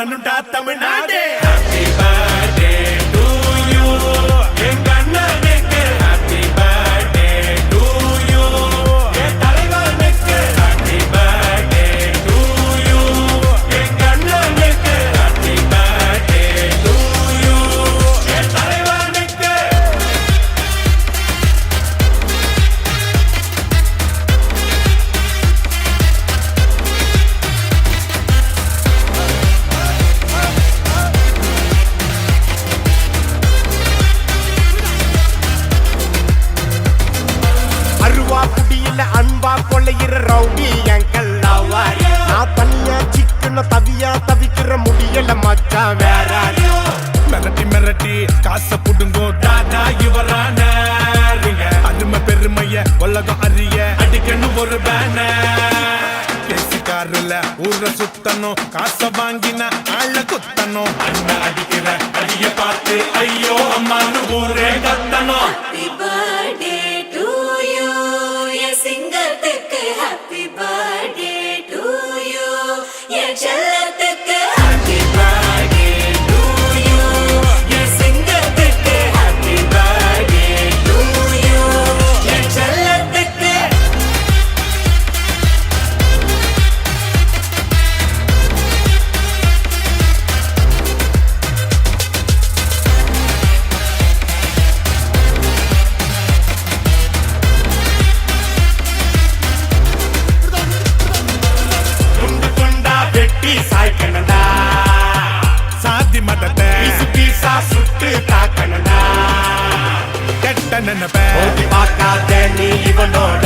கண்ணுண்டா தமிழ்நாடு. தெரிய உலகம் அறிய அடிக்கணும் ஒரு பேனர் கேசி காரில் ஊரை சுத்தணும் காசை வாங்கின ஆளை குத்தணும். நினைப்பேன் பார்க்காத நீ இவனோட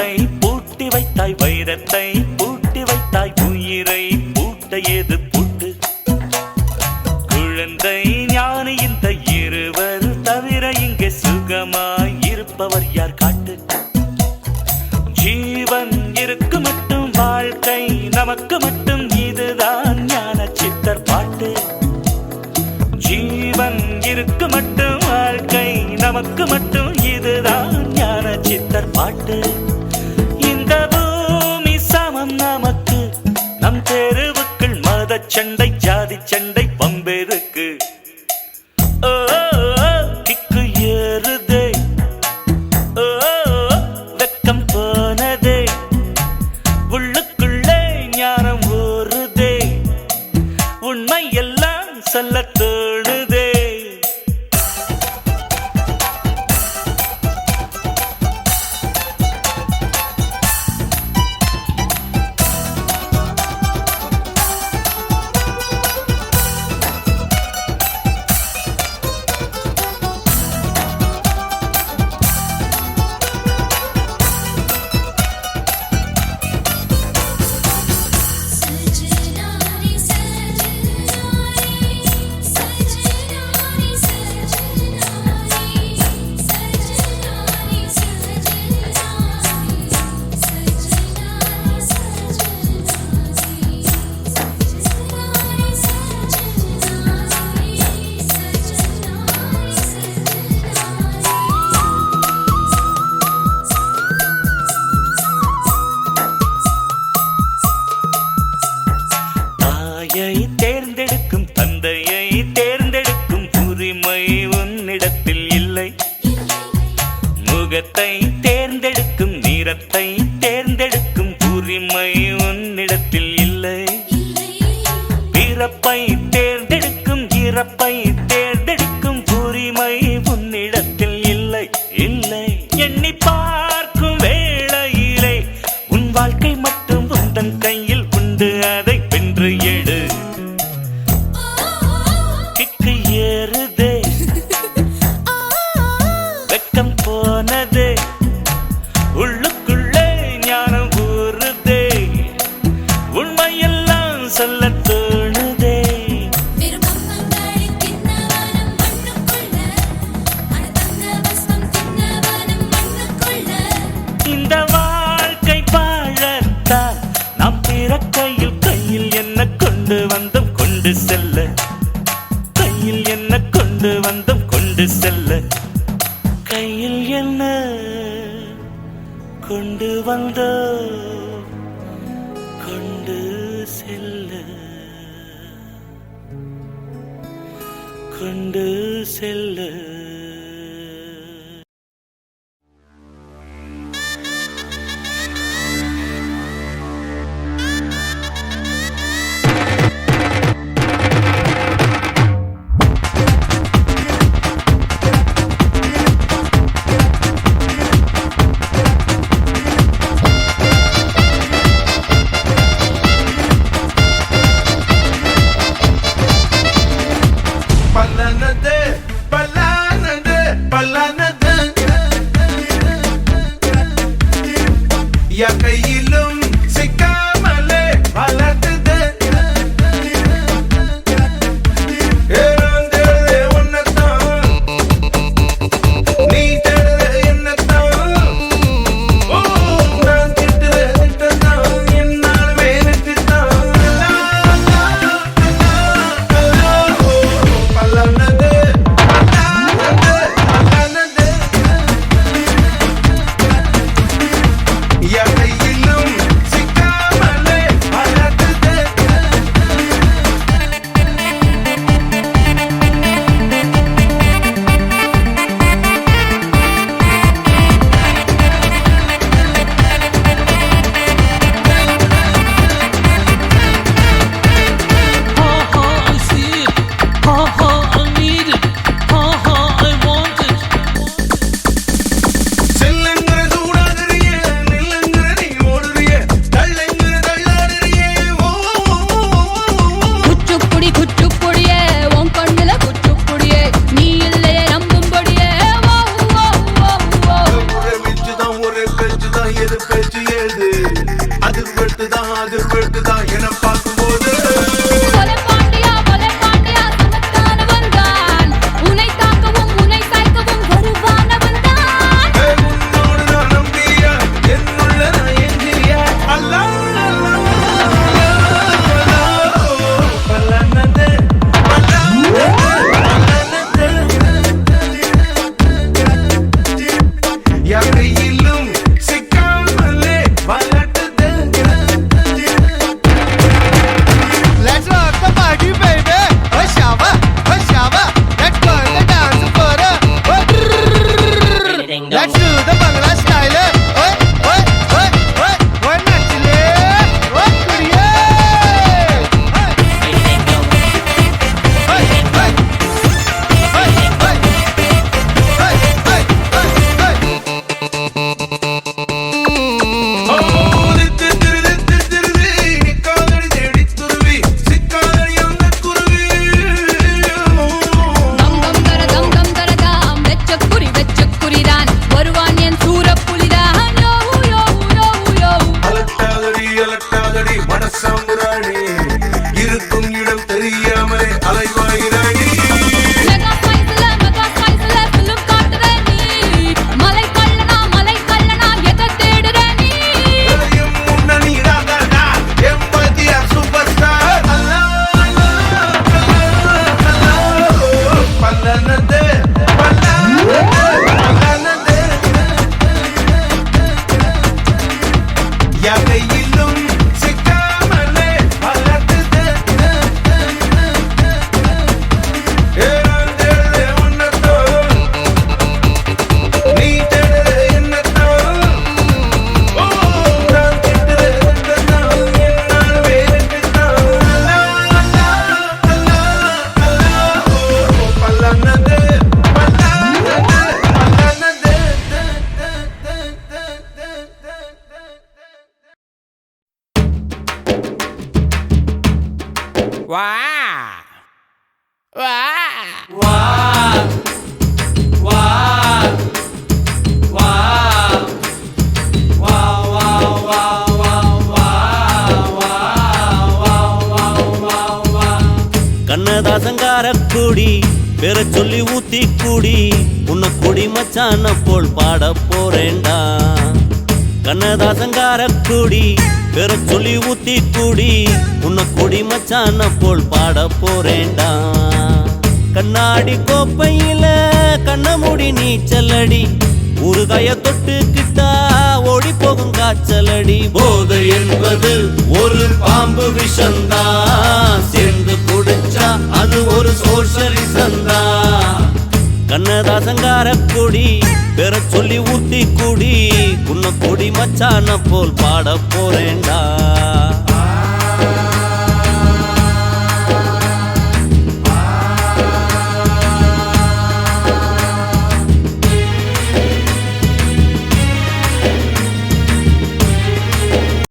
வைத்தாய் பூட்டி வைத்தாய் வைரத்தை பூட்டி வைத்தாய் உயிரை பூட்ட ஏது பூட்டு? குழந்தை ஞானி இந்த இருவர் தவிர இங்கு சுகமாய் இருப்பவர் யார் காட்டு? ஜீவன் இருக்கு மட்டும் வாழ்க்கை நமக்கு மட்டும் இதுதான் ஞான சித்தர் பாட்டு. ஜீவன் இருக்கு மட்டும் வாழ்க்கை நமக்கு மட்டும் இதுதான் ஞான சித்தர் பாட்டு. ஜாதி சண்டை பம்பெருக்கு கிக்கு ஏறுதே. வெக்கம் போனதே. உள்ளுக்குள்ளே ஞானம் ஊறுதே. உண்மை எல்லாம் சொல்லத்தோ தேர்ந்தெடுக்கும் இறப்பை கொண்டு வந்தோ கொண்டு செல்ல. கொண்டு செல்ல. வா வா வா வா கண்ணதாசங்காரக்குடி பெற சொல்லி ஊத்தி குடி உன்ன குடி மச்சான போல் பாட போறேண்டா கண்ணதாசங்காரக்குடி பெற சொல்லி ஊத்தி கூடி. உன்னை கொடி மச்சான போல் பாட போறேண்டா கண்ணாடி கோப்பையில கண்ண மூடி நீச்சலடி ஊறுகாய தொட்டுக்கிட்டா ஓடி போகும் காய்ச்சலடி. போதை என்பது ஒரு பாம்பு விஷந்தா சேர்ந்து கண்ணதாசங்கார கொடி பெற சொல்லி ஊத்தி குடி. உன்ன கொடி மச்சான போல் பாட போறேண்டா